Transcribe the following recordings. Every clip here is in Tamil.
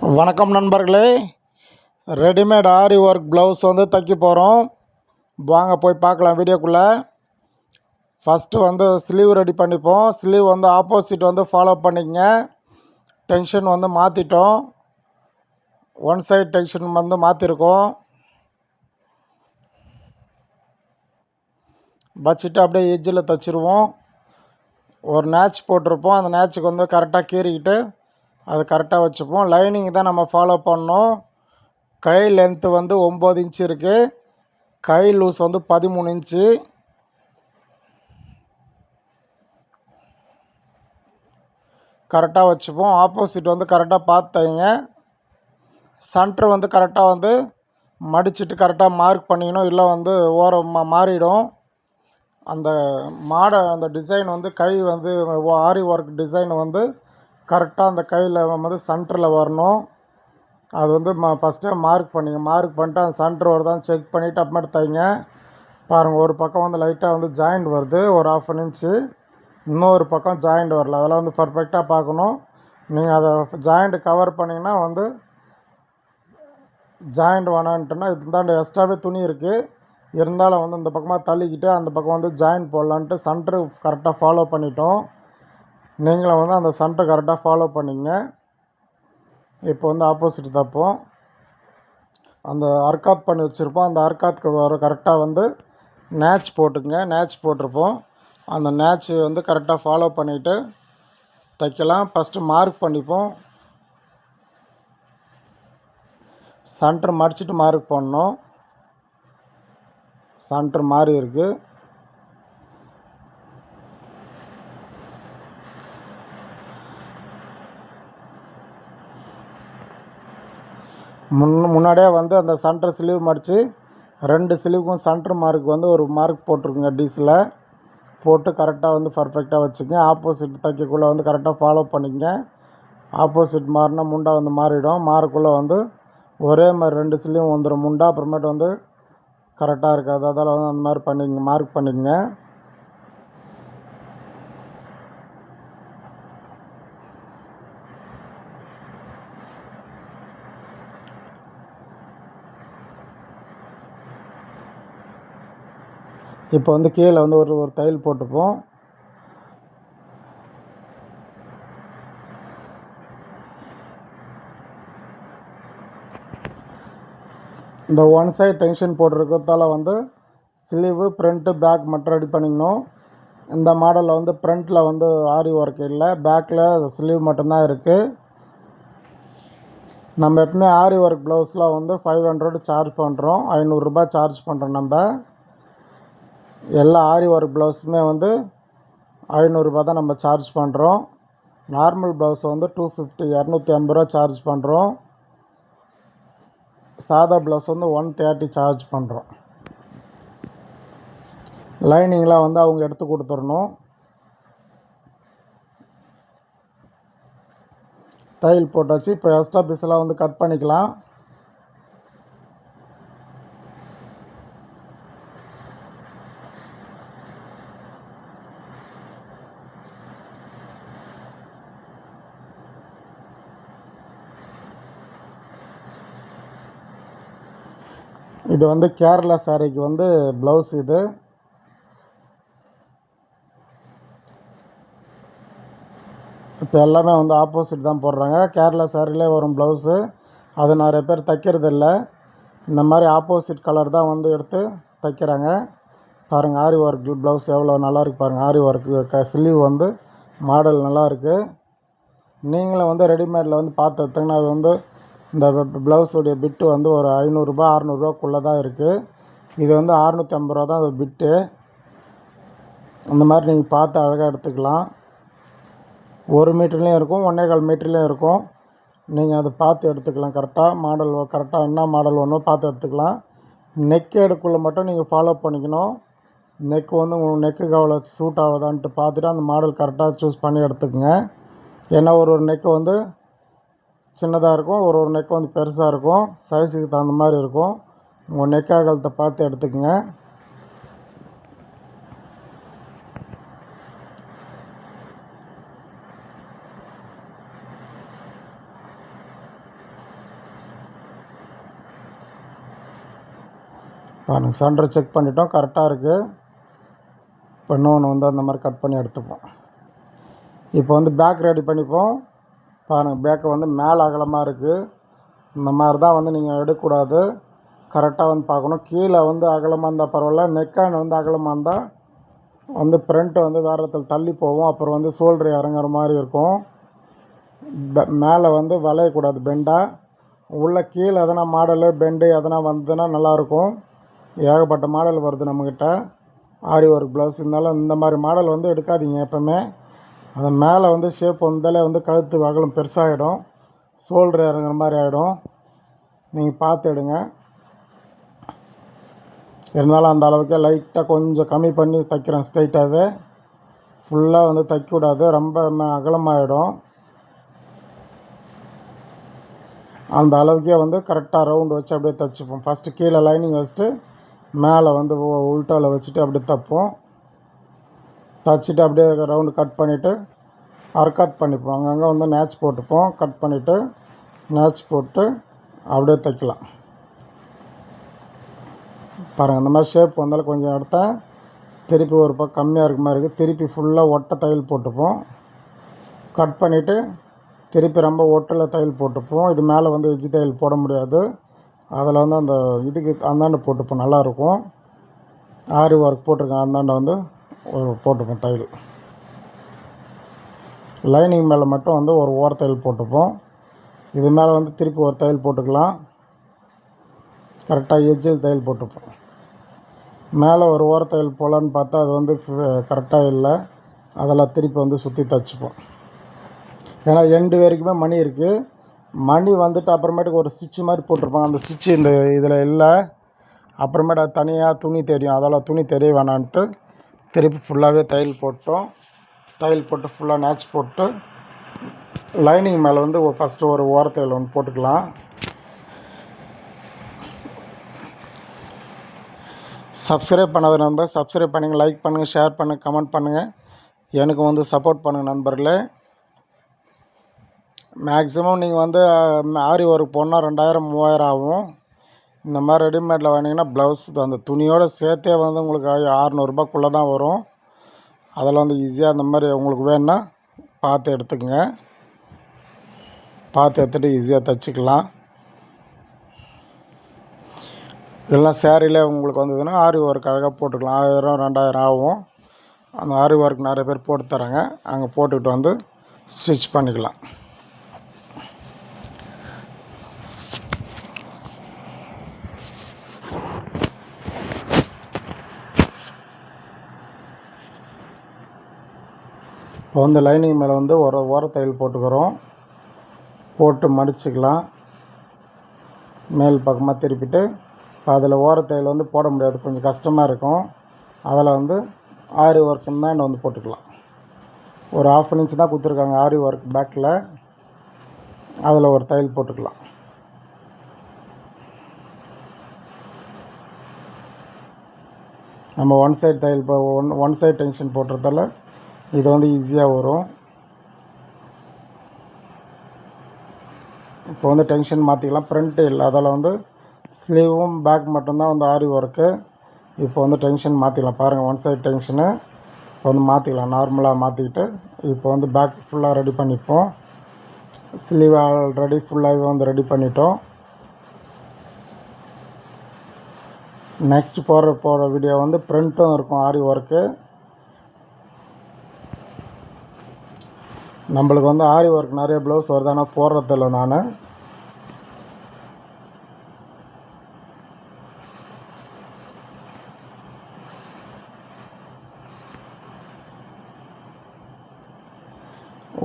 வணக்கம் நண்பர்களே. ரெடிமேட் ஆரி ஒர்க் ப்ளவுஸ் வந்து தைக்க போகிறோம் வாங்க போய் பார்க்கலாம் வீடியோக்குள்ளே. ஃபஸ்ட்டு வந்து ஸ்லீவ் ரெடி பண்ணிப்போம். ஸ்லீவ் வந்து ஆப்போசிட் வந்து ஃபாலோ பண்ணிக்கங்க. டென்ஷன் வந்து மாற்றிட்டோம் ஒன் சைடு டென்ஷன் வந்து மாற்றிருக்கோம் வச்சுட்டு அப்படியே எஜ்ஜில் தைச்சிருவோம். ஒரு நேட்ச் போட்டிருப்போம். அந்த நேட்சுக்கு வந்து கரெக்டாக கீறிக்கிட்டு அது கரெக்டாக வச்சுப்போம். லைனிங் தான் நம்ம ஃபாலோ பண்ணோம். கை லென்த்து வந்து ஒம்பது இன்ச்சு இருக்குது கை லூஸ் வந்து பதிமூணு இன்ச்சு கரெக்டாக வச்சுப்போம். ஆப்போசிட் வந்து கரெக்டாக பார்த்து தைங்க சென்ட்ரு வந்து கரெக்டாக வந்து மடிச்சிட்டு கரெக்டாக மார்க் பண்ணிக்கணும். இல்லை வந்து ஓரம் மாறிடும். அந்த மாடல் அந்த டிசைன் வந்து கை வந்து ஆரி ஒர்க் டிசைன் வந்து கரெக்டாக அந்த கையில் வந்து சென்டரில் வரணும். அது வந்து ம ஃபஸ்ட்டே மார்க் பண்ணிங்க. மார்க் பண்ணிட்டு அந்த சென்டர் வருதான்னு செக் பண்ணிவிட்டு அப்புறமேட்டு தைங்க பாருங்கள் ஒரு பக்கம் வந்து லைட்டாக வந்து ஜாயிண்ட் வருது. ஒரு ஆஃப் அன் இன்ச்சு இன்னொரு பக்கம் ஜாயிண்ட் வரல. அதெல்லாம் வந்து பர்ஃபெக்டாக பார்க்கணும். நீங்கள் அதை ஜாயிண்ட் கவர் பண்ணிங்கன்னா வந்து ஜாயிண்ட் வேணான்ட்டுனா இந்தாண்ட எக்ஸ்ட்ராவே துணி இருக்குது இருந்தாலும் வந்து இந்த பக்கமாக தள்ளிக்கிட்டு அந்த பக்கம் வந்து ஜாயிண்ட் போடலான்ட்டு சென்டரு கரெக்டாக ஃபாலோ பண்ணிட்டோம். நீங்களும் வந்து அந்த சண்டை கரெக்டாக ஃபாலோ பண்ணிங்க. இப்போ வந்து ஆப்போசிட் தப்போம் அந்த அர்க்காத் பண்ணி வச்சுருப்போம். அந்த அர்க்காத்துக்கு வர கரெக்டாக வந்து நேச் போட்டுக்குங்க. நேச் போட்டிருப்போம். அந்த நேட்ச் வந்து கரெக்டாக ஃபாலோ பண்ணிவிட்டு தைக்கலாம். ஃபஸ்ட்டு மார்க் பண்ணிப்போம். சென்டர் மடிச்சிட்டு மார்க் பண்ணணும். சென்டர் மாறி இருக்குது முன் முன்னாடியே வந்து அந்த சென்டர் ஸ்லீவ் மடித்து ரெண்டு ஸ்லீவுக்கும் சென்டர் மார்க் வந்து ஒரு மார்க் போட்டிருக்குங்க டீஸில் போட்டு கரெக்டாக வந்து பர்ஃபெக்டாக வச்சுக்கங்க ஆப்போசிட் தைக்கக்குள்ளே வந்து கரெக்டாக ஃபாலோ பண்ணிக்கங்க ஆப்போசிட் மாறினா முண்டா வந்து மாறிடும். மாறக்குள்ளே வந்து ஒரே மாதிரி ரெண்டு ஸ்லீவ் வந்துடும் முண்டா அப்புறமேட்டு வந்து கரெக்டாக இருக்காது. அதால் வந்து அந்த மாதிரி பண்ணிக்கங்க மார்க் பண்ணிக்கங்க இப்போ வந்து கீழே வந்து ஒரு ஒரு தையல் போட்டுப்போம் இந்த ஒன் சைடு டென்ஷன் போட்டிருக்கிறதால வந்து ஸ்லீவு ஃப்ரண்ட்டு பேக் மட்டும் ரெடி பண்ணிக்கணும். இந்த மாடலில் வந்து ஃப்ரண்ட்டில் வந்து ஆரி ஒர்க் இல்லை பேக்கில் ஸ்லீவ் மட்டும்தான் இருக்குது நம்ம எப்பவுமே ஆரி ஒர்க் ப்ளவுஸில் வந்து ஃபைவ் ஹண்ட்ரட் சார்ஜ் பண்ணுறோம் ஐநூறுரூபா சார்ஜ் பண்ணுறோம் நம்ம. எல்லா ஆரி ஒர்க் ப்ளவுஸுமே வந்து ஐநூறுரூபா தான் நம்ம சார்ஜ் பண்ணுறோம் நார்மல் ப்ளவுஸ் வந்து டூ ஃபிஃப்டி இரநூத்தி ஐம்பது ரூபா சார்ஜ் பண்ணுறோம் சாதா ப்ளவுஸ் வந்து ஒன் தேர்ட்டி சார்ஜ் பண்ணுறோம் லைனிங்லாம் வந்து அவங்க எடுத்து கொடுத்துடணும். தையல் போட்டாச்சு. இப்போ எக்ஸ்ட்ரா பீஸ்லாம் வந்து கட் பண்ணிக்கலாம். இது வந்து கேரளா சாரிக்கு வந்து ப்ளவுஸ் இது. இப்போ எல்லாமே வந்து ஆப்போசிட் தான் போடுறாங்க. கேரளா சாரிலே வரும் ப்ளவுஸு அது நிறைய பேர் தைக்கிறதில்ல. இந்த மாதிரி ஆப்போசிட் கலர் தான் வந்து எடுத்து தைக்கிறாங்க. பாருங்கள் ஆரி ஒர்க் ப்ளவுஸ் எவ்வளோ நல்லாயிருக்கு பாருங்கள் ஆரி ஒர்க்கு ஸ்லீவ் வந்து மாடல் நல்லா இருக்குது நீங்களும் வந்து ரெடிமேடில் வந்து பார்த்து எடுத்திங்கன்னா அது வந்து இந்த ப்ளவுஸுடைய பிட்டு வந்து ஒரு ஐநூறுரூபா அறநூறுபாக்குள்ளே தான் இருக்குது இது வந்து அறநூற்றி ஐம்பது ரூபா தான் அது பிட்டு. அந்த மாதிரி நீங்கள் பார்த்து அழகாக எடுத்துக்கலாம். ஒரு மீட்டர்லேயும் இருக்கும் ஒன்றே கால் மீட்டர்லேயும் இருக்கும். நீங்கள் அதை பார்த்து எடுத்துக்கலாம் கரெக்டாக மாடல் கரெக்டாக என்ன மாடல் வேணுமோ பார்த்து எடுத்துக்கலாம். நெக் எடுக்குள்ளே மட்டும் நீங்கள் ஃபாலோ பண்ணிக்கணும். நெக் வந்து உங்கள் நெக்குக்கு அவ்வளோ சூட் ஆகுதான்ட்டு பார்த்துட்டு அந்த மாடல் கரெக்டாக சூஸ் பண்ணி எடுத்துக்கோங்க. ஏன்னா ஒரு ஒரு நெக்கு வந்து சின்னதாக இருக்கும். ஒரு ஒரு நெக் வந்து பெருசாக இருக்கும். சைஸுக்கு தகுந்த மாதிரி இருக்கும். உங்கள் நெக் அகலத்தை பார்த்து எடுத்துக்கோங்க. பாருங்கள் சென்டரை செக் பண்ணிட்டோம். கரெக்டாக இருக்குது இப்போ இன்னொன்று வந்து அந்த மாதிரி கட் பண்ணி எடுத்துப்போம். இப்போ வந்து பேக் ரெடி பண்ணிப்போம். பாருங்கள் பேக்கு வந்து மேலே அகலமாக இருக்குது இந்த மாதிரி தான் வந்து நீங்கள் எடுக்கக்கூடாது. கரெக்டாக வந்து பார்க்கணும். கீழே வந்து அகலமாக இருந்தால் பரவாயில்ல. நெக்கான் வந்து அகலமாக இருந்தால் வந்து ஃப்ரண்ட்டு வந்து வேறு இடத்துல தள்ளி போகும். அப்புறம் வந்து சோல்ட்ரு இறங்குற மாதிரி இருக்கும். மேலே வந்து வளையக்கூடாது பெண்டாக உள்ள கீழே எதனா மாடலு பெண்டு எதனா வந்ததுன்னா நல்லாயிருக்கும். ஏகப்பட்ட மாடல் வருது நம்மக்கிட்ட ஆரி ஒர்க் ப்ளவுஸ் இருந்தாலும் இந்த மாதிரி மாடல் வந்து எடுக்காதீங்க எப்போவுமே. அந்த மேலே வந்து ஷேப் வந்தாலே வந்து கழுத்து அகலம் பெருசாகிடும் சோல்டர் இறங்குற மாதிரி ஆகிடும் நீங்கள் பார்த்து எடுங்க. இருந்தாலும் அந்த அளவுக்கு லைட்டாக கொஞ்சம் கம்மி பண்ணி தைக்கிறேன் ஸ்ட்ரைட்டாகவே ஃபுல்லாக வந்து தைக்க விடாது ரொம்ப ம- அந்த அளவுக்கே வந்து கரெக்டாக ரவுண்டு வச்சு அப்படியே தைச்சிப்போம். ஃபஸ்ட்டு கீழே லைனிங் வச்சுட்டு மேலே வந்து உள்டாவில் வச்சுட்டு அப்படியே தைப்போம். தைச்சிட்டு அப்படியே ரவுண்டு கட் பண்ணிவிட்டு அர்காத் பண்ணிப்போம் அங்கங்கே வந்து நேச் போட்டுப்போம். கட் பண்ணிவிட்டு நேச் போட்டு அப்படியே தைக்கலாம். பாருங்கள் இந்த மாதிரி ஷேப் வந்தாலும் கொஞ்சம் எடுத்தேன் திருப்பி ஒரு பக்கம் கம்மியாக இருக்க மாதிரி இருக்குது திருப்பி ஃபுல்லாக ஒட்டை தையல் போட்டுப்போம். கட் பண்ணிவிட்டு திருப்பி ரொம்ப ஒட்டில் தையல் போட்டுப்போம். இது மேலே வந்து எஜ்ஜி தையல் போட முடியாது. அதில் வந்து அந்த இதுக்கு அந்தாண்டு போட்டுப்போம். நல்லாயிருக்கும் ஆரி ஒர்க் போட்டிருக்கேன். அந்தாண்டை வந்து போட்டுப்போம் தையல் லைனிங் மேலே மட்டும் வந்து ஒரு ஓர தையல் போட்டுப்போம். இது மேலே வந்து திருப்பி ஒரு தையல் போட்டுக்கலாம். கரெக்டாக எஜ்ஜில் தையல் போட்டுப்போம். மேலே ஒரு ஓர தையல் போடலான்னு பார்த்தா அது வந்து கரெக்டாக இல்லை. அதெல்லாம் திருப்பி வந்து சுற்றி தைச்சிப்போம். ஏன்னா எண்டு வரைக்குமே மணி இருக்குது மணி வந்துட்டு அப்புறமேட்டுக்கு ஒரு ஸ்டிச்சு மாதிரி போட்டிருப்பாங்க. அந்த ஸ்டிச்சு இந்த இதில் இல்லை. அப்புறமேட்டு அது தனியாக துணி தெரியும். அதெல்லாம் துணி தெரிய வேணான்ட்டு திருப்பி ஃபுல்லாகவே தையல் போட்டோம். தையல் போட்டு ஃபுல்லாக நேச் போட்டு லைனிங் மேலே வந்து ஃபஸ்ட்டு ஒரு ஓரத்தையில் ஒன்று போட்டுக்கலாம். சப்ஸ்கிரைப் பண்ணாத நண்பர் சப்ஸ்கிரைப் பண்ணுங்கள் லைக் பண்ணுங்கள் ஷேர் பண்ணுங்கள் கமெண்ட் பண்ணுங்கள் எனக்கு வந்து சப்போர்ட் பண்ணுங்கள் நண்பர்களே. மேக்ஸிமம் நீங்கள் வந்து ஆரி ஒர்க் போனால் ரெண்டாயிரம் மூவாயிரம் ஆகும். இந்த மாதிரி ரெடிமேடில் வாங்கினீங்கன்னா ப்ளவுஸ் அந்த துணியோடு சேர்த்தே வந்து உங்களுக்கு அறநூறுபாக்குள்ளே தான் வரும். அதில் வந்து ஈஸியாக அந்த மாதிரி உங்களுக்கு வேணும்னா பார்த்து எடுத்துக்கோங்க. பார்த்து எடுத்துகிட்டு ஈஸியாக தைச்சிக்கலாம். இல்லைனா சேரீலே உங்களுக்கு வந்ததுன்னா ஆரி ஒர்க் அழகாக போட்டுக்கலாம். ஆயிரம் ரெண்டாயிரம் ஆகும். அந்த ஆரி ஒர்க் நிறைய பேர் போட்டு தராங்க அங்கே போட்டுக்கிட்டு வந்து ஸ்டிச் பண்ணிக்கலாம். இப்போ வந்து லைனிங் மேலே வந்து ஒரு ஓர தையல் போட்டுக்கிறோம். போட்டு மடிச்சுக்கலாம். மேல் பக்கமாக திருப்பிட்டு இப்போ அதில் ஓர தையல் வந்து போட முடியாது. கொஞ்சம் கஷ்டமாக இருக்கும். அதில் வந்து ஆரி ஒர்க் என்ன வந்து போட்டுக்கலாம். ஒரு ஆஃப் இன்ச் தான் கொடுத்துருக்காங்க ஆரி ஒர்க் பேக்கில் அதில் ஒரு தையல் போட்டுக்கலாம். நம்ம ஒன் சைடு தையல் இப்போ ஒன் ஒன் சைடு டென்ஷன் போடுறதால இது வந்து ஈஸியாக வரும். இப்போ வந்து டென்ஷன் மாற்றிக்கலாம் ப்ரிண்ட்டு இல்லை. அதில் வந்து ஸ்லீவும் பேக் மட்டும்தான் வந்து ஆரி ஒர்க்கு இப்போ வந்து டென்ஷன் மாற்றிக்கலாம் பாருங்கள் ஒன் சைட் டென்ஷனு இப்போ வந்து மாற்றிக்கலாம் நார்மலாக மாற்றிக்கிட்டு இப்போ வந்து பேக் ஃபுல்லாக ரெடி பண்ணிப்போம். ஸ்லீவ் ஆல்ரெடி ஃபுல்லாகவே வந்து ரெடி பண்ணிட்டோம். நெக்ஸ்ட் போடுற போகிற வீடியோ வந்து ப்ரிண்ட்டும் இருக்கும் ஆரி ஒர்க்கு நம்மளுக்கு வந்து ஆரி ஒர்க் நிறைய ப்ளவுஸ் வருது. ஆனால் போடுறதில்ல நான்.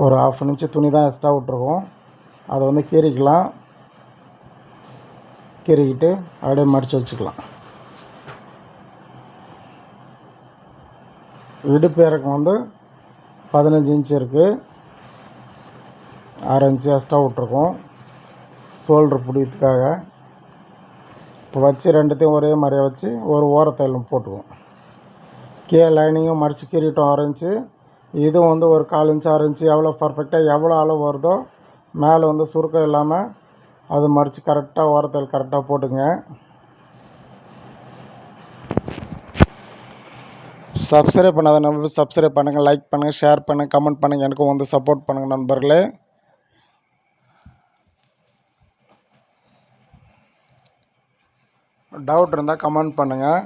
ஒரு ஆஃப் இன்ச்சு துணி தான் எக்ஸ்ட்ரா விட்ருக்கோம் அதை வந்து கீறிக்கலாம். கீறிக்கிட்டு அப்படியே மடித்து வச்சுக்கலாம். இடுப்பு இறக்கம் வந்து பதினஞ்சு இன்ச் இருக்குது ஆறு இன்ச்சு எக்ஸ்ட்ரா விட்ருக்கோம் ஷோல்ட்ரு பிடிக்கிறதுக்காக. இப்போ வச்சு ரெண்டுத்தையும் ஒரே மாதிரியாக வச்சு ஒரு ஓரத்தையிலும் போட்டுக்குவோம். கீழே லைனிங்கும் மடித்து கீறிட்டோம் ஆறு இன்ச்சு இதுவும் வந்து ஒரு கால் இன்ச்சு ஆறு இன்ச்சு எவ்வளோ பர்ஃபெக்டாக எவ்வளோ அளவு வருதோ மேலே வந்து சுருக்கம் இல்லாமல் அது மடித்து கரெக்டாக ஓரத்தில் கரெக்டாக போட்டுங்க. சப்ஸ்கிரைப் பண்ணாத நம்பர் சப்ஸ்கிரைப் பண்ணுங்கள் லைக் பண்ணுங்கள் ஷேர் பண்ணுங்கள் கமெண்ட் பண்ணுங்கள் எனக்கும் வந்து சப்போர்ட் பண்ணுங்கள் நண்பர்களே. டவுட் இருந்தால் கமெண்ட் பண்ணுங்கள்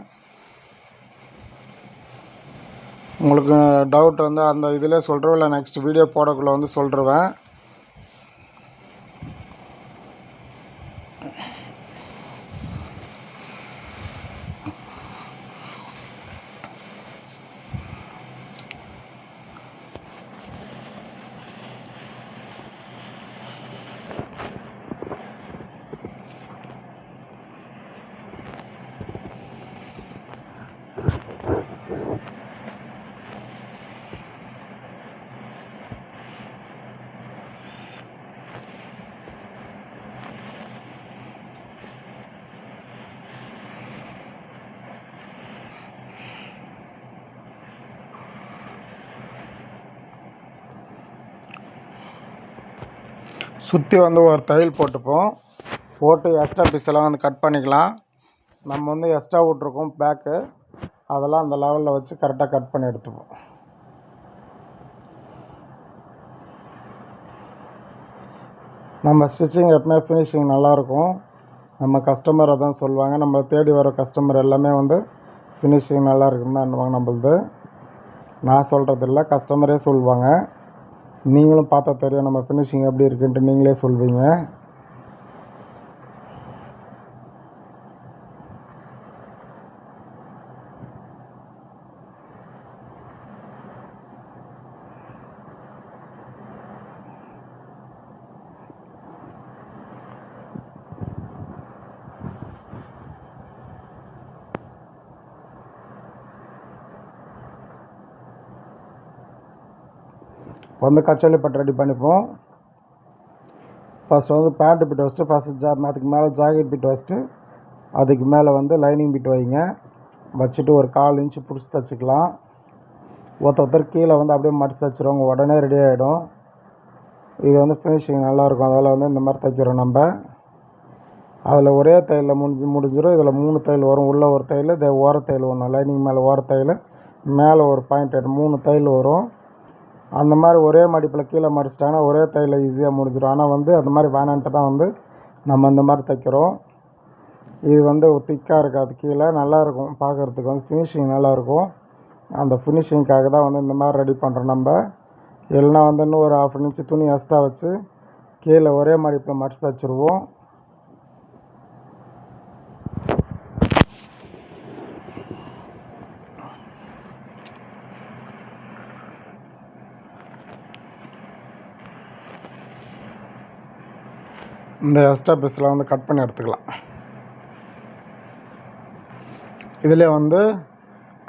உங்களுக்கு டவுட் வந்து அந்த இதில் சொல்கிறோம் இல்லை நெக்ஸ்ட் வீடியோ போடக்குள்ளே வந்து சொல்லிருவேன் சுற்றி வந்து ஒரு தையல் போட்டுப்போம். போட்டு எக்ஸ்ட்ரா பீஸெல்லாம் வந்து கட் பண்ணிக்கலாம். நம்ம வந்து எக்ஸ்ட்ரா விட்ருக்கோம் பேக்கு அதெல்லாம் அந்த லெவலில் வச்சு கரெக்டாக கட் பண்ணி எடுத்துப்போம். நம்ம ஸ்டிச்சிங் எப்பவுமே ஃபினிஷிங் நல்லாயிருக்கும். நம்ம கஸ்டமர் அதான் சொல்லுவாங்க. நம்ம தேடி வர கஸ்டமர் எல்லாமே வந்து ஃபினிஷிங் நல்லா இருக்குன்னு தான் நம்மளது நான் சொல்கிறதில்ல கஸ்டமரே சொல்லுவாங்க. நீங்களும் பார்த்தா தெரியும் நம்ம ஃபினிஷிங் எப்படி இருக்குன்ட்டு நீங்களே சொல்வீங்க. வந்து கச்சாலி பட்டு ரெடி பண்ணிப்போம். ஃபஸ்ட்டு வந்து பேண்ட்டு பிட் வச்சுட்டு ஃபஸ்ட்டு ஜா அதுக்கு மேலே ஜாக்கெட் பிட் வச்சுட்டு அதுக்கு மேலே வந்து லைனிங் பிட் வைங்க. வச்சுட்டு ஒரு கால் இன்ச்சு பிடிச்சி தைச்சிக்கலாம். ஒருத்த ஒருத்தர் கீழே வந்து அப்படியே மடிச்சு தைச்சிருவாங்க. உடனே ரெடி ஆகிடும் இது வந்து ஃபினிஷிங் நல்லாயிருக்கும். அதில் வந்து இந்த மாதிரி தைக்கிறோம் நம்ம. அதில் ஒரே தையலில் முடிஞ்சு முடிஞ்சிடும் இதில் மூணு தையல் வரும். உள்ளே ஒரு தையல் இது ஓர தையல் ஒன்று லைனிங் மேலே ஓர தையல் மேலே ஒரு பாயிண்ட் மூணு தையல் வரும். அந்த மாதிரி ஒரே மடிப்பில் கீழே மடிச்சிட்டாங்கன்னா ஒரே தையில் ஈஸியாக முடிஞ்சிடும். ஆனால் வந்து அந்த மாதிரி வேணான்ட்டு தான் வந்து நம்ம இந்த மாதிரி தைக்கிறோம். இது வந்து திக்காக இருக்காது கீழே. நல்லாயிருக்கும் பார்க்குறதுக்கு வந்து ஃபினிஷிங் நல்லாயிருக்கும் அந்த ஃபினிஷிங்க்காக தான் வந்து இந்த மாதிரி ரெடி பண்ணுறோம் நம்ம. இல்லைனா வந்து இன்னும் ஒரு ஹாஃப் இன்ச்சு துணி எக்ஸ்ட்ரா வச்சு கீழே ஒரே மடிப்பில் மடித்து தச்சுருவோம். இந்த எக்ஸ்ட்ரா பீஸ்லாம் வந்து கட் பண்ணி எடுத்துக்கலாம். இதில் வந்து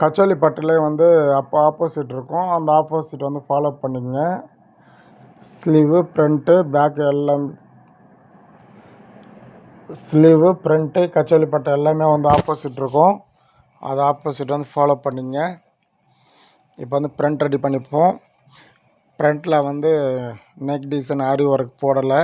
கச்சோலி பட்டிலே வந்து அப்போ ஆப்போசிட் இருக்கும். அந்த ஆப்போசிட் வந்து ஃபாலோ பண்ணிக்கங்க. ஸ்லீவு ஃப்ரண்ட்டு பேக்கு எல்லாம் ஸ்லீவு ஃப்ரண்ட்டு கச்சோலி பட்டை எல்லாமே வந்து ஆப்போசிட் இருக்கும். அது ஆப்போசிட் வந்து ஃபாலோ பண்ணிங்க இப்போ வந்து ஃப்ரண்ட் ரெடி பண்ணிப்போம். ஃப்ரண்ட்டில் வந்து நெக் டிசைன் ஆரி ஒர்க் போடலை.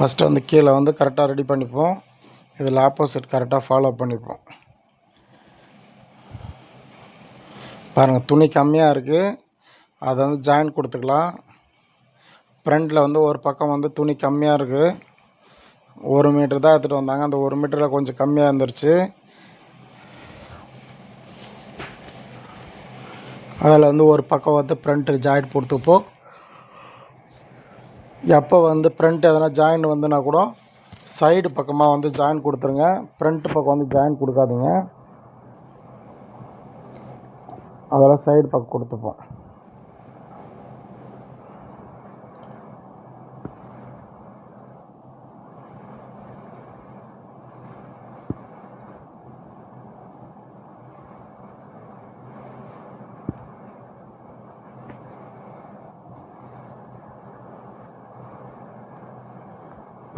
ஃபஸ்ட்டு வந்து கீழே வந்து கரெக்டாக ரெடி பண்ணிப்போம். இதில் ஆப்போசிட் கரெக்டாக ஃபாலோ பண்ணிப்போம். பாருங்கள் துணி கம்மியாக இருக்குது அதை வந்து ஜாயின் கொடுத்துக்கலாம். ஃப்ரண்டில் வந்து ஒரு பக்கம் வந்து துணி கம்மியாக இருக்குது ஒரு மீட்ரு தான் எடுத்துகிட்டு வந்தாங்க. அந்த ஒரு மீட்டரில் கொஞ்சம் கம்மியாக இருந்துருச்சு. அதில் வந்து ஒரு பக்கம் வந்து ஃப்ரண்ட்டு ஜாயிண்ட் கொடுத்துப்போம். எப்போ வந்து ஃப்ரண்ட் எதனா ஜாயின் வந்துனா கூட சைடு பக்கமாக வந்து ஜாயின் கொடுத்துருங்க. ஃப்ரண்ட் பக்கம் வந்து ஜாயின் கொடுக்காதீங்க. அதெல்லாம் சைடு பக்கம் கொடுத்துப்போம்.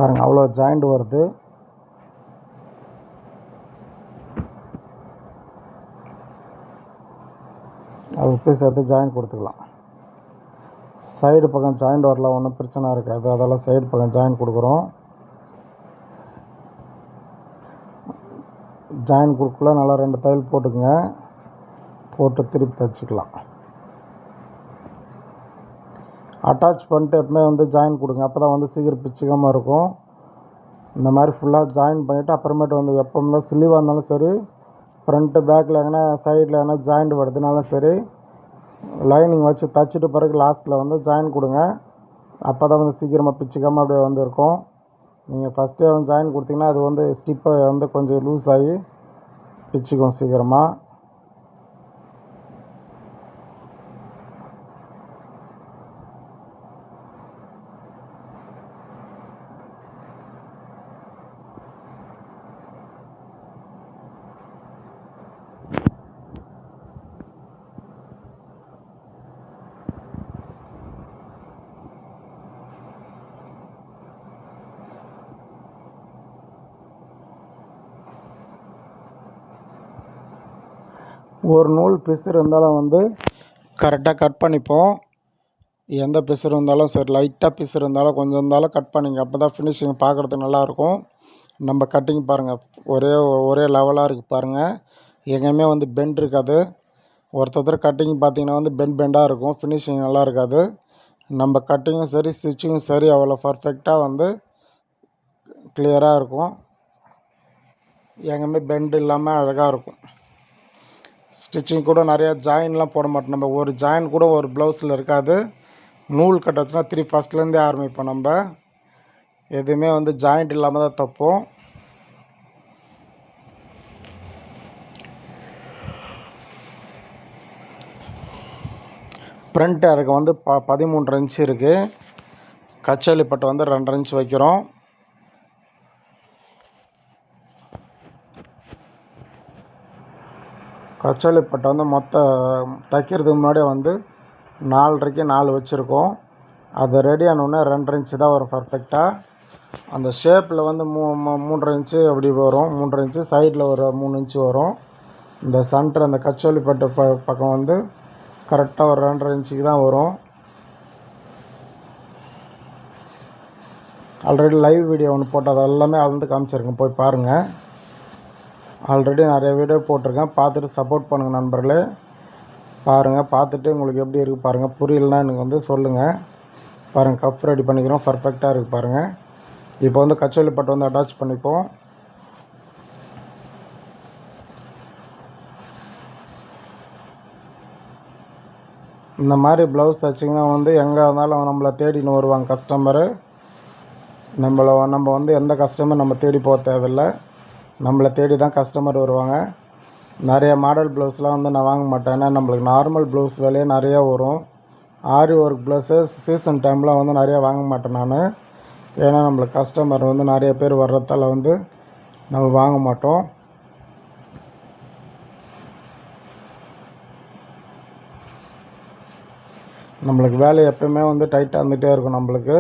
பாருங்கள் அவ்வளோ ஜாயிண்ட் வருது. அது அதுக்கு சேர்த்து ஜாயின் கொடுத்துக்கலாம். சைடு பக்கம் ஜாயிண்ட் வரல ஒன்றும் பிரச்சனை இருக்காது. அதெல்லாம் சைடு பக்கம் ஜாயின் கொடுக்குறோம். ஜாயின் கொடுக்கல நல்லா ரெண்டு தையல் போட்டுக்கங்க. போட்டு திருப்பி தைச்சிக்கலாம். அட்டாச் பண்ணிட்டு எப்பவுமே வந்து ஜாயின் கொடுங்க. அப்போ தான் வந்து சீக்கிரம் பிச்சுக்காமல் இருக்கும். இந்த மாதிரி ஃபுல்லாக ஜாயின் பண்ணிவிட்டு அப்புறமேட்டு வந்து எப்போவுமே ஸ்லீவாக இருந்தாலும் சரி ஃப்ரண்ட்டு பேக்கில் எங்கன்னா சைடில் எதனா ஜாயிண்ட் வருதுனாலும் சரி லைனிங் வச்சு தைச்சிட்டு பிறகு லாஸ்ட்டில் வந்து ஜாயின் கொடுங்க. அப்போ தான் வந்து சீக்கிரமாக பிச்சுக்காமல் அப்படியே வந்து இருக்கும். நீங்கள் ஃபஸ்ட்டே வந்து ஜாயின் கொடுத்தீங்கன்னா அது வந்து ஸ்டிப்பை வந்து கொஞ்சம் லூஸ் ஆகி பிச்சுக்கும் சீக்கிரமாக ஒரு நூல் பிசுறு இருந்தாலும் வந்து கரெக்டாக கட் பண்ணிப்போம். எந்த பிசுறு இருந்தாலும் சரி லைட்டாக பிசுறு இருந்தாலும் கொஞ்சம் இருந்தாலும் கட் பண்ணிங்க. அப்போ தான் ஃபினிஷிங் பார்க்குறதுக்கு நல்லாயிருக்கும். நம்ம கட்டிங் பாருங்கள் ஒரே ஒரே லெவலாக இருக்குது பாருங்கள் எங்கேயுமே வந்து பெண்ட் இருக்காது. ஒருத்தர் கட்டிங் பார்த்தீங்கன்னா வந்து பெண்ட் பெண்டாக இருக்கும். ஃபினிஷிங் நல்லா இருக்காது. நம்ம கட்டிங்கும் சரி ஸ்டிச்சிங்கும் சரி அவ்வளோ பர்ஃபெக்டாக வந்து கிளியராக இருக்கும். எங்கேயுமே பெண்ட் இல்லாமல் அழகாக இருக்கும். ஸ்டிச்சிங் கூட நிறையா ஜாயின்லாம் போட மாட்டோம். நம்ம ஒரு ஜாயின் கூட ஒரு ப்ளவுஸில் இருக்காது. நூல் கட்டாச்சுன்னா திருப்பி ஃபஸ்ட்லேருந்தே ஆரம்பிப்போம் நம்ம. எதுவுமே வந்து ஜாயிண்ட் இல்லாமல் தான் தைப்போம். ஃப்ரண்ட் இறக்கம் வந்து ப பதிமூன்று இன்ச்சு இருக்குது கச்சேலி பட்டை வந்து ரெண்டரை இன்ச்சு வைக்கிறோம். கச்சாலி பட்டை வந்து மொத்த தைக்கிறதுக்கு முன்னாடியே வந்து நாலரைக்கு நாலு வச்சுருக்கோம். அது ரெடி ஆனோடனே ரெண்டரை இன்ச்சு தான் வரும் பர்ஃபெக்டாக அந்த ஷேப்பில் வந்து மூ மூன்றரை இன்ச்சு அப்படி வரும். மூன்றரை இன்ச்சு சைடில் ஒரு மூணு இன்ச்சு வரும். இந்த சென்டர் அந்த கச்சோலி பட்டை ப பக்கம் வந்து கரெக்டாக ஒரு ரெண்டரை இன்ச்சுக்கு தான் வரும். ஆல்ரெடி லைவ் வீடியோ ஒன்று போட்டு அது எல்லாமே அளந்து காமிச்சிருக்கேன். போய் பாருங்கள் ஆல்ரெடி நிறைய வீடியோ போட்டிருக்கேன். பார்த்துட்டு சப்போர்ட் பண்ணுங்கள் நண்பர்களே. பாருங்கள் பார்த்துட்டு உங்களுக்கு எப்படி இருக்குது பாருங்கள் புரியலனா எனக்கு வந்து சொல்லுங்கள் பாருங்கள் கப் ரெடி பண்ணிக்கிறோம். பர்ஃபெக்டாக இருக்குது பாருங்கள் இப்போ வந்து கச்சோலி பட்டை வந்து அட்டாச் பண்ணிப்போம். இந்த மாதிரி ப்ளவுஸ் தைச்சிங்கன்னா வந்து எங்கே இருந்தாலும் நம்மளை தேடின்னு வருவாங்க கஸ்டமரு நம்மளை நம்ம வந்து எந்த கஸ்டமர் நம்ம தேடி போக தேவையில்லை. நம்மளை தேடி தான் கஸ்டமர் வருவாங்க. நிறைய மாடல் ப்ளவுஸ்லாம் வந்து நான் வாங்க மாட்டேன். ஏன்னா நம்மளுக்கு நார்மல் ப்ளவுஸ் விலையே நிறையா வரும். ஆரி ஒர்க் ப்ளவுஸு சீசன் டைமில் வந்து நிறையா வாங்க மாட்டேன் நான். ஏன்னா நம்மளுக்கு கஸ்டமர் வந்து நிறைய பேர் வர்றதால வந்து நம்ம வாங்க மாட்டோம். நம்மளுக்கு வேலை எப்பயுமே வந்து டைட்டாக இருந்துகிட்டே இருக்கும் நம்மளுக்கு.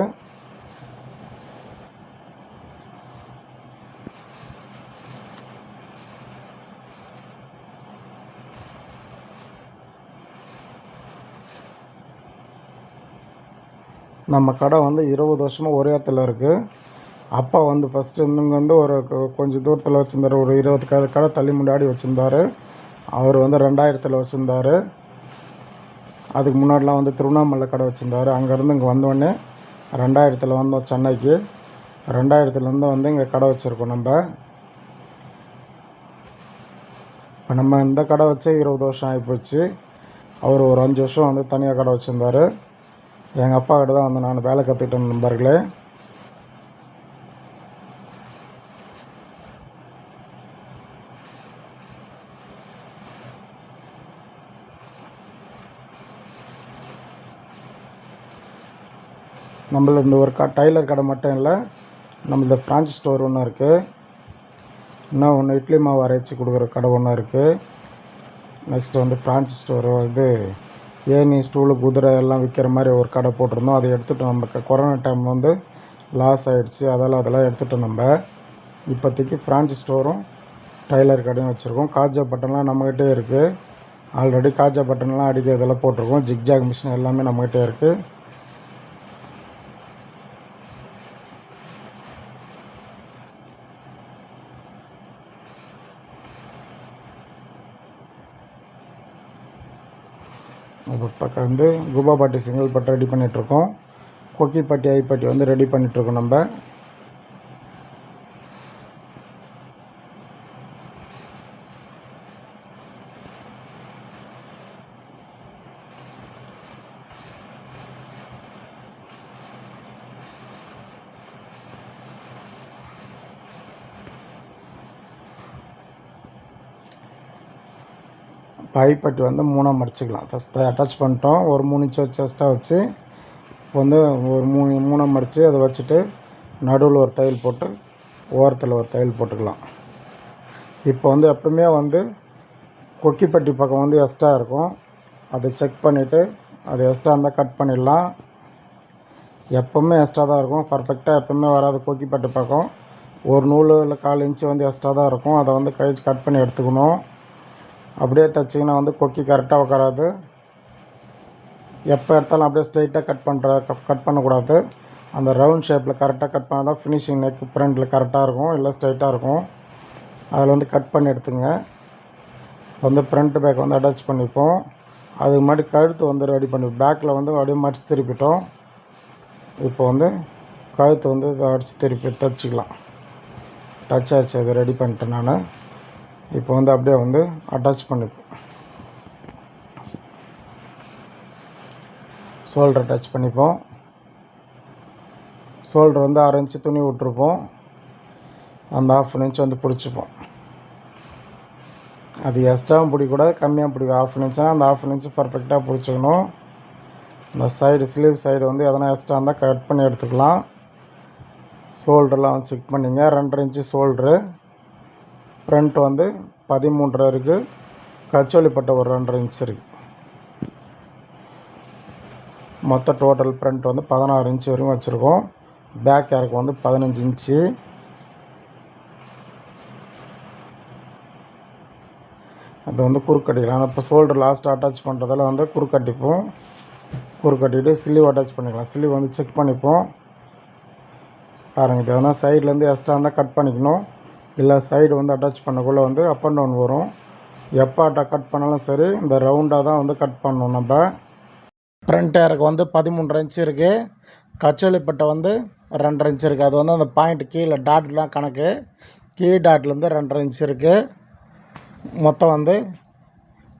நம்ம கடை வந்து இருபது வருஷமாக ஒரே இடத்துல இருக்குது அப்பா வந்து ஃபஸ்ட்டு இங்கே வந்து ஒரு கொஞ்சம் தூரத்தில் வச்சுருந்தாரு. ஒரு இருபது கடை கடை தள்ளி முன்னாடி வச்சுருந்தாரு. அவர் வந்து ரெண்டாயிரத்தில் வச்சுருந்தாரு. அதுக்கு முன்னாடிலாம் வந்து திருவண்ணாமலை கடை வச்சுருந்தாரு. அங்கேருந்து இங்கே வந்தோடனே ரெண்டாயிரத்தில் வந்தோம் சென்னைக்கு. ரெண்டாயிரத்துலேருந்து வந்து இங்கே கடை வச்சுருக்கோம் நம்ம. இப்போ நம்ம இந்த கடை வச்சே இருபது வருஷம் ஆகிப்போச்சு அவர் ஒரு அஞ்சு வருஷம் வந்து தனியாக கடை வச்சுருந்தாரு. எங்கள் அப்பா கிட்ட தான் வந்து நான் வேலை கற்றுக்கிட்டேன் நண்பர்களே. நம்மள இந்த ஒரு க டைலர் கடை மட்டும் இல்லை நம்மளது ஃப்ரான்ச் ஸ்டோர் ஒன்று இருக்குது இன்னும் ஒன்று இட்லி மாவு அரைச்சி கொடுக்குற கடை ஒன்று இருக்குது நெக்ஸ்ட் வந்து ஃப்ரான்ச் ஸ்டோர் இது ஏணி ஸ்டூலு குதிரை எல்லாம் விற்கிற மாதிரி ஒரு கடை போட்டிருந்தோம்? அதை எடுத்துகிட்டு நம்ம கொரோனா டைம் வந்து லாஸ் ஆகிடுச்சு அதெல்லாம் அதெல்லாம் எடுத்துட்டோம் நம்ம இப்போதைக்கு ஃப்ரான்ச் ஸ்டோரும் டைலர் கடையும் வச்சுருக்கோம். காஜா பட்டன்லாம் நம்மக்கிட்டே இருக்குது ஆல்ரெடி காஜா பட்டன்லாம் அடிக்கிறதெல்லாம் போட்டிருக்கோம். ஜிக்ஜாக் மிஷின் எல்லாமே நம்மக்கிட்டே இருக்குது இப்போ பக்கம் வந்து குபா பாட்டி சிங்கிள் பட்டு ரெடி பண்ணிகிட்ருக்கோம் கொக்கி பட்டி ஐப்பட்டி வந்து ரெடி பண்ணிகிட்ருக்கோம் நம்ம. பைப்பட்டி வந்து மூணாக மடிச்சுக்கலாம் ஃபஸ்ட்டு அட்டாச் பண்ணிட்டோம். ஒரு மூணு இன்ச்சு வச்சு எக்ஸ்ட்ரா வச்சு வந்து ஒரு மூணு மூணாக மடித்து அதை வச்சுட்டு நடுவில் ஒரு தையல் போட்டு ஓரத்தில் ஒரு தையல் போட்டுக்கலாம். இப்போ வந்து எப்பவுமே வந்து கொக்கிப்பட்டி பக்கம் வந்து எக்ஸ்ட்ரா இருக்கும். அதை செக் பண்ணிவிட்டு அது எக்ஸ்ட்ரா இருந்தால் கட் பண்ணிடலாம். எப்போவுமே எக்ஸ்ட்ரா தான் இருக்கும். பர்ஃபெக்டாக எப்போவுமே வராது கொக்கிப்பட்டி பக்கம். ஒரு நூலில் இல்லை கால் இன்ச்சு வந்து எக்ஸ்ட்ரா தான் இருக்கும். அதை வந்து கழிச்சு கட் பண்ணி எடுத்துக்கணும். அப்படியே தைச்சிங்கன்னா வந்து கொக்கி கரெக்டாக உட்காராது. எப்போ எடுத்தாலும் அப்படியே ஸ்ட்ரைட்டாக கட் பண்ணுற கட் பண்ணக்கூடாது. அந்த ரவுண்ட் ஷேப்பில் கரெக்டாக கட் பண்ணால் தான் ஃபினிஷிங் நெக் ஃப்ரண்ட்டில் கரெக்டாக இருக்கும் இல்லை ஸ்ட்ரைட்டாக இருக்கும். அதில் வந்து கட் பண்ணி எடுத்துங்க. வந்து ஃப்ரண்ட் பேக் வந்து அட்டாச் பண்ணிப்போம். அதுக்கு முன்னாடி கழுத்து வந்து ரெடி பண்ணி பேக்கில் வந்து அப்படியே மடிச்சு திருப்பிட்டோம். இப்போ வந்து கழுத்து வந்து அடித்து அடிச்சு திருப்பி தைச்சிக்கலாம். தச்சாச்சு அதை ரெடி பண்ணிட்டேன் நான். இப்போ வந்து அப்படியே வந்து அட்டாச் பண்ணிப்போம் ஷோல்டர் அட்டாச் பண்ணிப்போம். ஷோல்டர் வந்து அரை இன்ச்சு துணி விட்ருப்போம் அந்த ஆஃப் இன்ச் வந்து பிடிச்சிப்போம். அது எக்ஸ்ட்ராவும் பிடிக்கூடாது கம்மியாக பிடிக்கும் ஆஃப் இன்ச்சுனா அந்த ஆஃப் இன்ச்சு பர்ஃபெக்டாக பிடிச்சிக்கணும். இந்த சைடு ஸ்லீவ் சைடு வந்து எதனா எக்ஸ்ட்ரா இருந்தால் கட் பண்ணி எடுத்துக்கலாம். ஷோல்டர்லாம் செக் பண்ணிங்க. ரெண்டரை இன்ச்சு ஷோல்ட்ரு ஃப்ரண்ட் வந்து பதிமூன்றரை இருக்குது கச்சோலிப்பட்ட ஒரு ரெண்டரை இன்ச் இருக்குது மொத்த டோட்டல் ஃப்ரண்ட் வந்து பதினாறு இன்ச் வரைக்கும் வச்சுருக்கோம். பேக் ஏருக்கு வந்து பதினஞ்சு இன்ச்சு அது வந்து குறுக்கட்டிக்கலாம் இப்போ ஷோல்டர் லாஸ்ட் அட்டாச் பண்ணுறதால வந்து குறுக்கட்டிப்போம் குறுக்கட்டிட்டு ஸ்லீவ் அட்டாச் பண்ணிக்கலாம். ஸ்லீவ் வந்து செக் பண்ணிப்போம். பாருங்கள் இது எதனா சைட்லேருந்து எக்ஸ்ட்ரா இருந்தால் கட் பண்ணிக்கணும். இல்லை சைடு வந்து அட்டாச் பண்ணக்குள்ளே வந்து அப் அண்ட் டவுன் வரும். எப்போ அட்டை கட் பண்ணாலும் சரி இந்த ரவுண்டாக தான் வந்து கட் பண்ணணும் நம்ம. ஃப்ரண்ட் டயருக்கு வந்து பதிமூன்று இன்ச் இருக்குது கச்சோலிப்பட்டை வந்து ரெண்டரை இன்ச் இருக்குது அது வந்து அந்த பாயிண்ட் கீழே டாட்லாம் கணக்கு. கீ டாட்லேருந்து ரெண்டரை இன்ச் இருக்குது மொத்தம் வந்து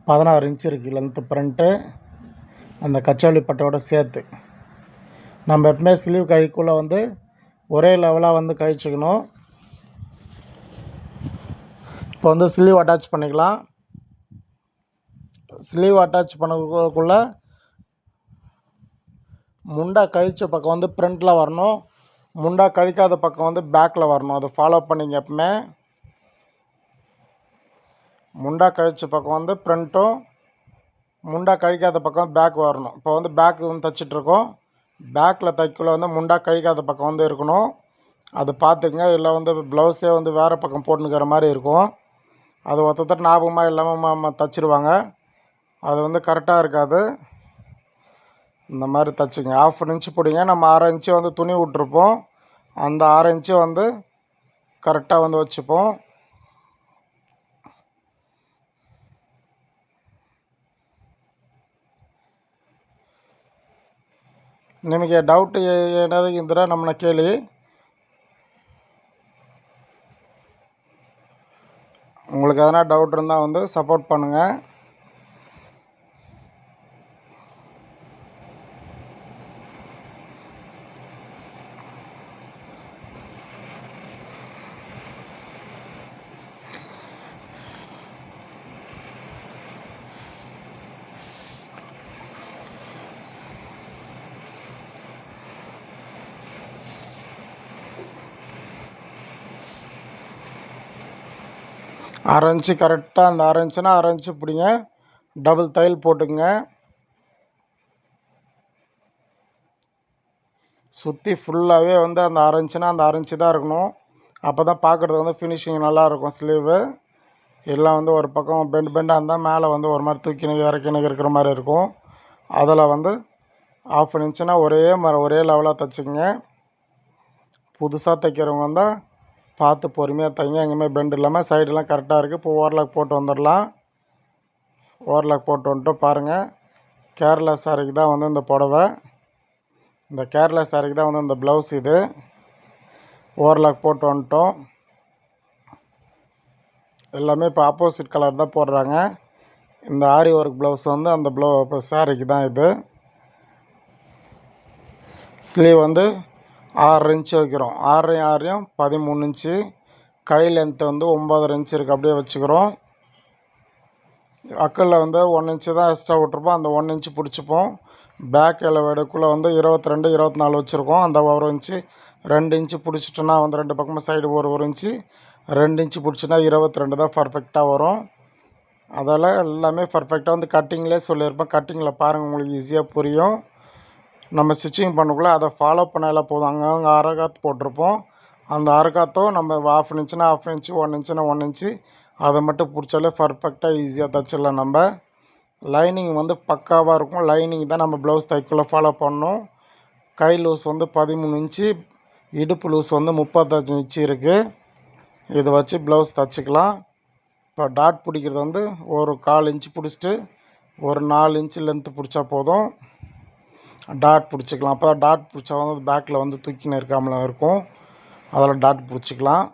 பதினாறு இன்ச் இருக்குது லென்த்து ஃப்ரண்ட்டு அந்த கச்சோலிப்பட்டையோட சேர்த்து. நம்ம எப்பவுமே ஸ்லீவ் கழிக்குள்ளே வந்து ஒரே லெவலாக வந்து கழிச்சுக்கணும். இப்போ வந்து ஸ்லீவ் அட்டாச் பண்ணிக்கலாம். ஸ்லீவ் அட்டாச் பண்ணக்குள்ள முண்டா கழிச்ச பக்கம் வந்து ஃப்ரண்ட்டில் வரணும். முண்டா கழிக்காத பக்கம் வந்து பேக்கில் வரணும். அதை ஃபாலோ பண்ணிங்க எப்பவுமே முண்டா கழிச்ச பக்கம் வந்து ஃப்ரண்ட்டும் முண்டா கழிக்காத பக்கம் பேக் வரணும். இப்போ வந்து பேக் வந்து தைச்சிட்ருக்கோம் பேக்கில் தைக்குள்ள வந்து முண்டா கழிக்காத பக்கம் வந்து இருக்கணும். அது பார்த்துக்குங்க. இல்லை வந்து ப்ளவுஸே வந்து வேறு பக்கம் போட்டுனுக்கிற மாதிரி இருக்கும். அது ஒருத்தர் ஞாபகமாக இல்லாமல் தைச்சிருவாங்க அது வந்து கரெக்டாக இருக்காது இந்த மாதிரி தைச்சிங்க ஆஃப் இன்ச்சு பிடிங்க நம்ம அரை இன்ச்சு வந்து துணி விட்ருப்போம் அந்த அரை இன்ச்சு வந்து கரெக்டாக வந்து வச்சுப்போம் ನಿಮಗೆ ಡೌಟ್ ಏನಾದರೂ ಇದ್ರೆ ನಮ್ಮನ್ನ ಕೇಳಿ உங்களுக்கு எதனா டவுட் இருந்தால் வந்து சப்போர்ட் பண்ணுங்கள் அரை இன்ச்சு கரெக்டாக அந்த அரை இன்ச்சுனா அரை இன்ச்சு பிடிங்க. டபுள் தையல் போட்டுங்க சுற்றி ஃபுல்லாகவே வந்து அந்த அரை இன்ச்சுனா அந்த அரை இன்ச்சு தான் இருக்கணும். அப்போ தான் பார்க்குறதுக்கு வந்து ஃபினிஷிங் நல்லாயிருக்கும் ஸ்லீவு எல்லாம் வந்து ஒரு பக்கம் பெண்ட் பெண்டாக இருந்தால் மேலே வந்து ஒரு மாதிரி தூக்கினு இறக்கினு இருக்கிற மாதிரி இருக்கும். அதில் வந்து ஆஃப் இன்ச்சுனா ஒரே மாதிரி ஒரே லெவலாக தைச்சிக்கங்க. புதுசாக தைக்கிறவங்க வந்தால் பார்த்து பொறுமையாக தைங்க எங்கேயுமே பெண்ட் இல்லாமல் சைடெல்லாம் கரெக்டாக இருக்குது இப்போ ஓவர்லாக் போட்டு வந்துடலாம். ஓவர்லாக் போட்டு வந்துட்டு பாருங்கள் கேரளா சாரிக்கு தான் வந்து இந்த புடவை. இந்த கேரளா சாரிக்கு தான் வந்து இந்த ப்ளவுஸ் இது. ஓவர்லாக் போட்டு வந்துட்டோம். எல்லாமே இப்போ ஆப்போசிட் கலர் தான் போடுறாங்க. இந்த ஆரி ஒர்க் ப்ளவுஸ் வந்து அந்த ப்ளவு இப்போ சாரிக்கு தான் இது. ஸ்லீவ் வந்து ஆறு இன்ச்சு வைக்கிறோம். ஆறையும் ஆறையும் பதிமூணு இன்ச்சு கை லென்த்து வந்து ஒம்பதரை இன்ச்சு இருக்குது அப்படியே வச்சுக்கிறோம். அக்கலில் வந்து ஒன் இன்ச்சு தான் எக்ஸ்ட்ரா விட்ருப்போம் அந்த ஒன் இன்ச்சு பிடிச்சிப்போம். பேக் இளவேடுக்குள்ளே வந்து இருபத்தி ரெண்டு இருபத்தி நாலு வச்சுருக்கோம். அந்த ஒரு இன்ச்சு ரெண்டு இன்ச்சு பிடிச்சிட்டோன்னா வந்து ரெண்டு பக்கமும் சைடு ஒரு ஒரு இன்ச்சு ரெண்டு இன்ச்சு பிடிச்சின்னா இருபத்தி ரெண்டு தான் பர்ஃபெக்டாக வரும். அதெல்லாம் எல்லாமே பர்ஃபெக்டாக வந்து கட்டிங்லேயே சொல்லியிருப்பேன். கட்டிங்கில் பாருங்கள் உங்களுக்கு ஈஸியாக புரியும். நம்ம ஸ்டிச்சிங் பண்ணக்குள்ளே அதை ஃபாலோ பண்ணாலே போதும். அங்கங்கே அரைக்காத்து போட்டிருப்போம். அந்த அரைக்காத்தும் நம்ம ஆஃப் இன்ச்சுனா ஆஃப் இன்ச்சு ஒன் இன்ச்சுனா ஒன் இன்ச்சு அதை மட்டும் பிடிச்சாலே பர்ஃபெக்டாக ஈஸியாக தைச்சிடலாம் நம்ம. லைனிங் வந்து பக்காவாக இருக்கும். லைனிங் தான் நம்ம ப்ளவுஸ் தைக்குள்ளே ஃபாலோ பண்ணணும். கை லூஸ் வந்து பதிமூணு இன்ச்சு இடுப்பு லூஸ் வந்து முப்பத்தஞ்சு இன்ச்சு இருக்குது இதை வச்சு ப்ளவுஸ் தைச்சிக்கலாம். இப்போ டாட் பிடிக்கிறது வந்து ஒரு கால் இன்ச்சு பிடிச்சிட்டு ஒரு நாலு இன்ச்சு லென்த்து பிடிச்சா போதும். டாட் பிடிச்சிக்கலாம். அப்போ தான் டாட் பிடிச்சா வந்து பேக்கில் வந்து தூக்கின்னு இருக்காமல இருக்கும். அதில் டாட் பிடிச்சிக்கலாம்.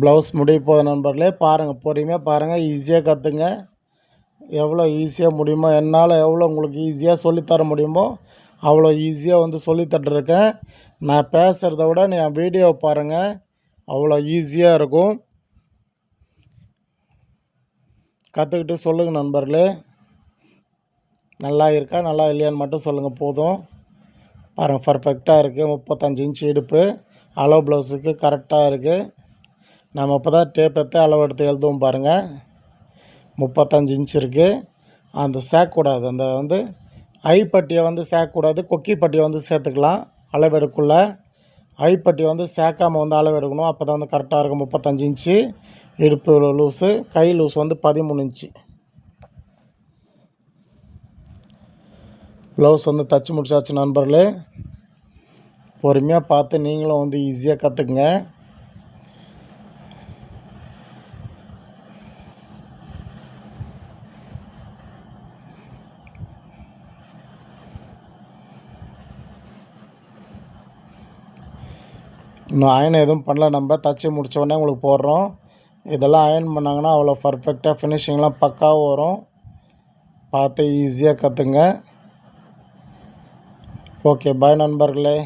ப்ளவுஸ் முடிய போத நண்பர்களே. பாருங்கள் பொறுமையாக பாருங்கள் ஈஸியாக கற்றுங்க எவ்வளோ ஈஸியாக முடியுமோ என்னால் எவ்வளோ உங்களுக்கு ஈஸியாக சொல்லித்தர முடியுமோ அவ்வளோ ஈஸியாக வந்து சொல்லித்தட்டுருக்கேன் நான் பேசுகிறத விட நீ என் வீடியோ பாருங்கள் அவ்வளோ ஈஸியாக இருக்கும். கற்றுக்கிட்டு சொல்லுங்கள் நண்பர்களே. நல்லா இருக்கா நல்லா இல்லையான்னு மட்டும் சொல்லுங்கள் போதும். பாருங்கள் பர்ஃபெக்டாக இருக்குது முப்பத்தஞ்சு இன்ச் இடுப்பு. அளவு ப்ளவுஸுக்கு கரெக்டாக இருக்குது நம்ம இப்போ தான் டேப் எடுத்து அளவு எடுத்து எழுதுவோம் பாருங்கள் முப்பத்தஞ்சு இன்ச் இருக்குது அந்த சேர்க்கக்கூடாது அந்த வந்து ஐப்பட்டியை வந்து சேர்க்கக்கூடாது கொக்கி பட்டியை வந்து சேர்த்துக்கலாம். அளவெடுக்குள்ளே ஐப்பட்டி வந்து சேர்க்காம வந்து அளவு எடுக்கணும். அப்போ தான் வந்து கரெக்டாக இருக்கும். முப்பத்தஞ்சு இன்ச்சு இடுப்பு லூஸு கை லூஸ் வந்து பதிமூணு இன்ச்சு ப்ளவுஸ் வந்து தச்சு முடிச்சாச்சு நண்பர்களே. பொறுமையாக பார்த்து நீங்களும் வந்து ஈஸியாக கற்றுக்குங்க இன்னும் அயன் எதுவும் பண்ணல நம்ம. தச்சு முடித்தோடனே உங்களுக்கு போடுறோம். இதெல்லாம் அயன் பண்ணாங்கன்னா அவ்வளோ பர்ஃபெக்டாக ஃபினிஷிங்லாம் பக்காவாக வரும். பார்த்து ஈஸியாக கற்றுங்க ஓகே பாய் நண்பர்களே.